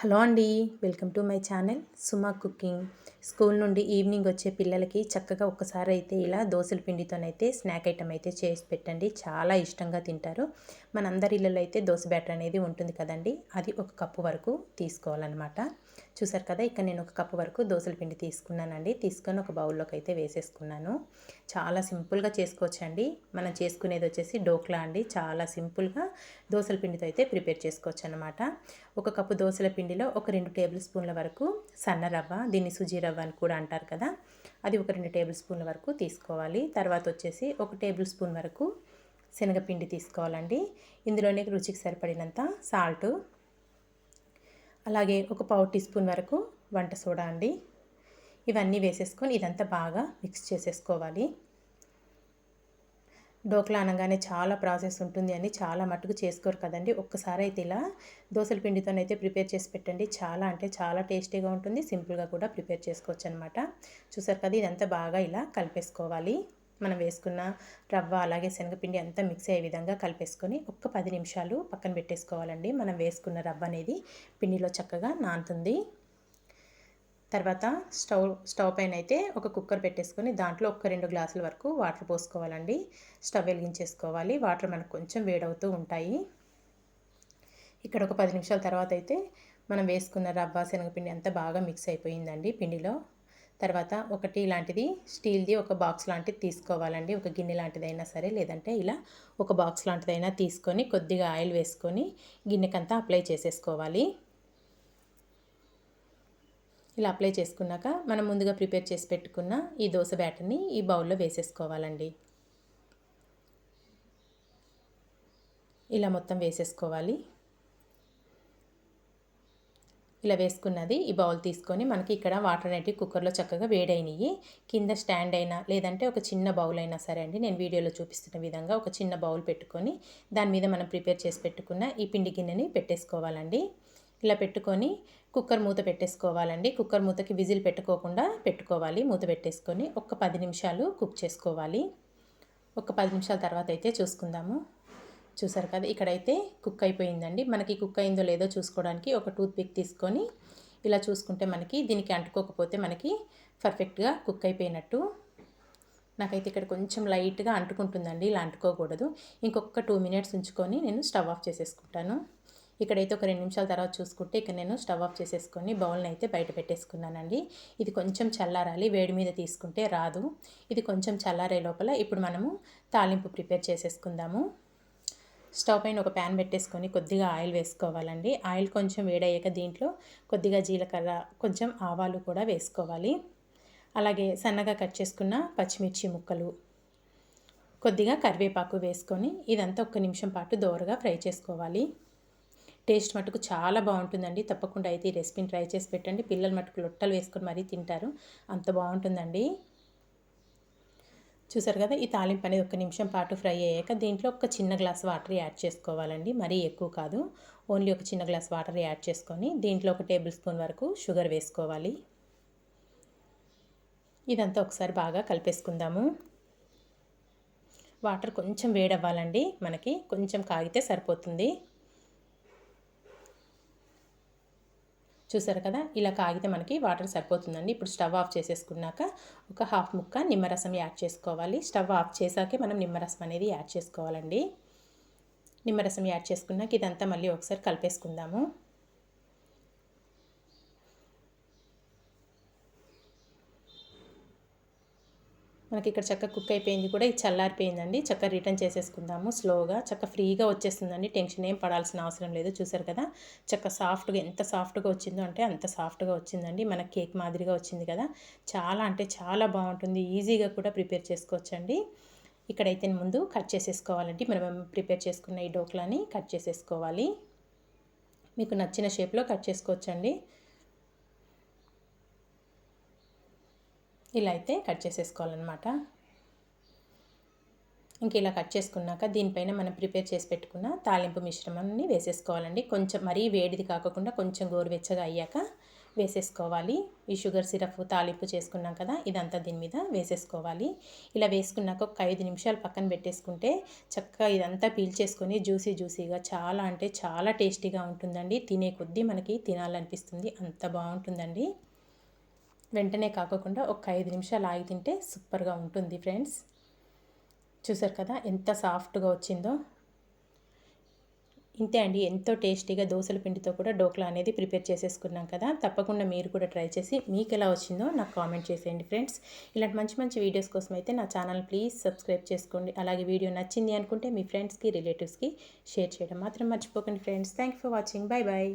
Hello అండి welcome to my channel Suma cooking. School నుండి evening వచ్చే పిల్లలకి చక్కగా ఒక్కసారి అయితే ఇలా దోశల పిండితోనైతే స్నాక్ ఐటమ్ అయితే చేసి పెట్టండి. చాలా ఇష్టంగా తింటారు. మనందరి ఇళ్ళలో అయితే దోశ బ్యాటర్ అనేది ఉంటుంది కదండి అది ఒక కప్పు వరకు తీసుకోవాలన్నమాట. చూసారు కదా ఇక్కడ నేను ఒక కప్పు వరకు దోశల పిండి తీసుకున్నానండి. తీసుకొని ఒక బౌల్లోకి అయితే వేసేసుకున్నాను. చాలా సింపుల్గా చేసుకోవచ్చండి. మనం చేసుకునేది వచ్చేసి డోక్లా అండి. చాలా సింపుల్గా దోశల పిండితో అయితే ప్రిపేర్ చేసుకోవచ్చు అనమాట ఒక కప్పు దోశల పిండిలో ఒక రెండు టేబుల్ స్పూన్ల వరకు సన్న రవ్వ దీన్ని సుజీ రవ్వ అని కూడా అంటారు కదా అది ఒక రెండు టేబుల్ స్పూన్ల వరకు తీసుకోవాలి. తర్వాత వచ్చేసి ఒక టేబుల్ స్పూన్ వరకు శనగపిండి తీసుకోవాలండి. ఇందులోనే రుచికి సరిపడినంత సాల్ట్ అలాగే ఒక పావు టీ స్పూన్ వరకు వంట సోడా అండి. ఇవన్నీ వేసేసుకొని ఇదంతా బాగా మిక్స్ చేసేసుకోవాలి. డోక్లా అనగానే చాలా ప్రాసెస్ ఉంటుంది అని చాలా మటుకు చేసుకోరు కదండి. ఒక్కసారి అయితే ఇలా దోశల పిండితోనైతే ప్రిపేర్ చేసి పెట్టండి. చాలా అంటే చాలా టేస్టీగా ఉంటుంది. సింపుల్గా కూడా ప్రిపేర్ చేసుకోవచ్చు అనమాట చూసారు కదా ఇదంతా బాగా ఇలా కలిపేసుకోవాలి. మనం వేసుకున్న రవ్వ అలాగే శనగపిండి అంతా మిక్స్ అయ్యే విధంగా కలిపేసుకొని ఒక్క పది నిమిషాలు పక్కన పెట్టేసుకోవాలండి. మనం వేసుకున్న రవ్వ అనేది పిండిలో చక్కగా నానుతుంది. తర్వాత స్టవ్ స్టవ్ పైన అయితే ఒక కుక్కర్ పెట్టేసుకొని దాంట్లో ఒక రెండు గ్లాసుల వరకు వాటర్ పోసుకోవాలండి. స్టవ్ వెలిగించేసుకోవాలి. వాటర్ మనకు కొంచెం వేడవుతూ ఉంటాయి. ఇక్కడ ఒక పది నిమిషాల తర్వాత అయితే మనం వేసుకున్న రవ్వ శనగపిండి అంతా బాగా మిక్స్ అయిపోయిందండి పిండిలో. తర్వాత ఒకటి ఇలాంటిది స్టీల్ది ఒక బాక్స్ లాంటిది తీసుకోవాలండి. ఒక గిన్నె లాంటిదైనా సరే లేదంటే ఇలా ఒక బాక్స్ లాంటిదైనా తీసుకొని కొద్దిగా ఆయిల్ వేసుకొని గిన్నెకంతా అప్లై చేసేసుకోవాలి. ఇలా అప్లై చేసుకున్నాక మనం ముందుగా ప్రిపేర్ చేసి పెట్టుకున్న ఈ దోశ బ్యాటర్ని ఈ బౌల్లో వేసేసుకోవాలండి. ఇలా మొత్తం వేసేసుకోవాలి. ఇలా వేసుకున్నది. ఈ బౌల్ తీసుకొని మనకి ఇక్కడ వాటర్ అనేటివి కుక్కర్లో చక్కగా వేడైనవి కింద స్టాండ్ అయినా లేదంటే ఒక చిన్న బౌల్ అయినా సరే అండి. నేను వీడియోలో చూపిస్తున్న విధంగా ఒక చిన్న బౌల్ పెట్టుకొని దాని మీద మనం ప్రిపేర్ చేసి పెట్టుకున్న ఈ పిండి గిన్నెని పెట్టేసుకోవాలండి. ఇలా పెట్టుకొని కుక్కర్ మూత పెట్టేసుకోవాలండి. కుక్కర్ మూతకి విజిల్ పెట్టుకోకుండా పెట్టుకోవాలి. మూత పెట్టేసుకొని ఒక పది నిమిషాలు కుక్ చేసుకోవాలి. ఒక పది నిమిషాల తర్వాత అయితే చూసుకుందాము. చూసారు కదా ఇక్కడైతే కుక్ అయిపోయిందండి. మనకి కుక్ అయిందో లేదో చూసుకోవడానికి ఒక టూత్ పిక్ తీసుకొని ఇలా చూసుకుంటే మనకి దీనికి అంటుకోకపోతే మనకి పర్ఫెక్ట్గా కుక్ అయిపోయినట్టు. నాకైతే ఇక్కడ కొంచెం లైట్గా అంటుకుంటుందండి ఇలా అంటుకోకూడదు. ఇంకొక టూ మినిట్స్ ఉంచుకొని నేను స్టవ్ ఆఫ్ చేసేసుకుంటాను. ఇక్కడైతే ఒక రెండు నిమిషాల తర్వాత చూసుకుంటే ఇక్కడ నేను స్టవ్ ఆఫ్ చేసేసుకొని బౌల్ని అయితే బయట పెట్టేసుకున్నానండి. ఇది కొంచెం చల్లారాలి వేడి మీద తీసుకుంటే రాదు. ఇది కొంచెం చల్లారే లోపల ఇప్పుడు మనము తాలింపు ప్రిపేర్ చేసేసుకుందాము. స్టవ్ పైన ఒక ప్యాన్ పెట్టేసుకొని కొద్దిగా ఆయిల్ వేసుకోవాలండి. ఆయిల్ కొంచెం వేడయ్యాక దీంట్లో కొద్దిగా జీలకర్ర కొంచెం ఆవాలు కూడా వేసుకోవాలి. అలాగే సన్నగా కట్ చేసుకున్న పచ్చిమిర్చి ముక్కలు కొద్దిగా కరివేపాకు వేసుకొని ఇదంతా ఒక్క నిమిషం పాటు దోరగా ఫ్రై చేసుకోవాలి. టేస్ట్ మటుకు చాలా బాగుంటుందండి. తప్పకుండా అయితే ఈ రెసిపీని ట్రై చేసి పెట్టండి. పిల్లలు మటుకు లొట్టలు వేసుకొని మరీ తింటారు. అంత బాగుంటుందండి. చూసారు కదా ఈ తాలింపు అనేది ఒక నిమిషం పాటు ఫ్రై అయ్యాక దీంట్లో ఒక చిన్న గ్లాస్ వాటర్ యాడ్ చేసుకోవాలండి. మరీ ఎక్కువ కాదు ఓన్లీ ఒక చిన్న గ్లాస్ వాటర్ యాడ్ చేసుకొని దీంట్లో ఒక టేబుల్ స్పూన్ వరకు షుగర్ వేసుకోవాలి. ఇదంతా ఒకసారి బాగా కలిపేసుకుందాము. వాటర్ కొంచెం వేడవ్వాలండి మనకి కొంచెం కాగితే సరిపోతుంది. చూసారు కదా? ఇలా కాగితే మనకి వాటర్ సరిపోతుందండి. ఇప్పుడు స్టవ్ ఆఫ్ చేసేసుకున్నాక ఒక హాఫ్ ముక్క నిమ్మరసం యాడ్ చేసుకోవాలి. స్టవ్ ఆఫ్ చేసాకే మనం నిమ్మరసం అనేది యాడ్ చేసుకోవాలండి. నిమ్మరసం యాడ్ చేసుకున్నాక ఇదంతా మళ్ళీ ఒకసారి కలిపేసుకుందాము. మనకి ఇక్కడ చక్క కుక్ అయిపోయింది కూడా ఇది చల్లారిపోయిందండి. చక్క రిటర్న్ చేసేసుకుందాము. స్లోగా చక్క ఫ్రీగా వచ్చేస్తుందండి. టెన్షన్ ఏం పడాల్సిన అవసరం లేదు. చూసారు కదా చక్క సాఫ్ట్గా ఎంత సాఫ్ట్గా వచ్చిందో అంటే అంత సాఫ్ట్గా వచ్చిందండి. మన కేక్ మాదిరిగా వచ్చింది కదా. చాలా అంటే చాలా బాగుంటుంది. ఈజీగా కూడా ప్రిపేర్ చేసుకోవచ్చండి. ఇక్కడైతే ముందు కట్ చేసేసుకోవాలండి. మనం ప్రిపేర్ చేసుకున్న ఈ డోక్లాని కట్ చేసేసుకోవాలి. మీకు నచ్చిన షేప్లో కట్ చేసుకోవచ్చండి. ఇలా అయితే కట్ చేసేసుకోవాలన్నమాట. ఇంక ఇలా కట్ చేసుకున్నాక దీనిపైన మనం ప్రిపేర్ చేసి పెట్టుకున్న తాలింపు మిశ్రమాన్ని వేసేసుకోవాలండి. కొంచెం మరీ వేడిది కాకుండా కొంచెం గోరువెచ్చగా అయ్యాక వేసేసుకోవాలి. ఈ షుగర్ సిరప్ తాలింపు చేసుకున్నాం కదా ఇదంతా దీని మీద వేసేసుకోవాలి. ఇలా వేసుకున్నాక ఒక ఐదు నిమిషాలు పక్కన పెట్టేసుకుంటే చక్కగా ఇదంతా పీల్చేసుకొని జ్యూసీ జ్యూసీగా చాలా అంటే చాలా టేస్టీగా ఉంటుందండి. తినే కొద్దీ మనకి తినాలనిపిస్తుంది. అంత బాగుంటుందండి. వెంటనే కాకుండా ఒక ఐదు నిమిషాలు ఆగి తింటే సూపర్గా ఉంటుంది ఫ్రెండ్స్. చూసారు కదా ఎంత సాఫ్ట్గా వచ్చిందో. ఇంతే అండి ఎంతో టేస్టీగా దోశల పిండితో కూడా డోక్లా అనేది ప్రిపేర్ చేసేసుకున్నాం కదా. తప్పకుండా మీరు కూడా ట్రై చేసి మీకు ఎలా వచ్చిందో నాకు కామెంట్ చేసేయండి ఫ్రెండ్స్. ఇలాంటి మంచి మంచి వీడియోస్ కోసం అయితే నా ఛానల్ ప్లీజ్ సబ్స్క్రైబ్ చేసుకోండి. అలాగే వీడియో నచ్చింది అనుకుంటే మీ ఫ్రెండ్స్కి రిలేటివ్స్కి షేర్ చేయడం మాత్రం మర్చిపోకండి friends. Thank for watching. Bye bye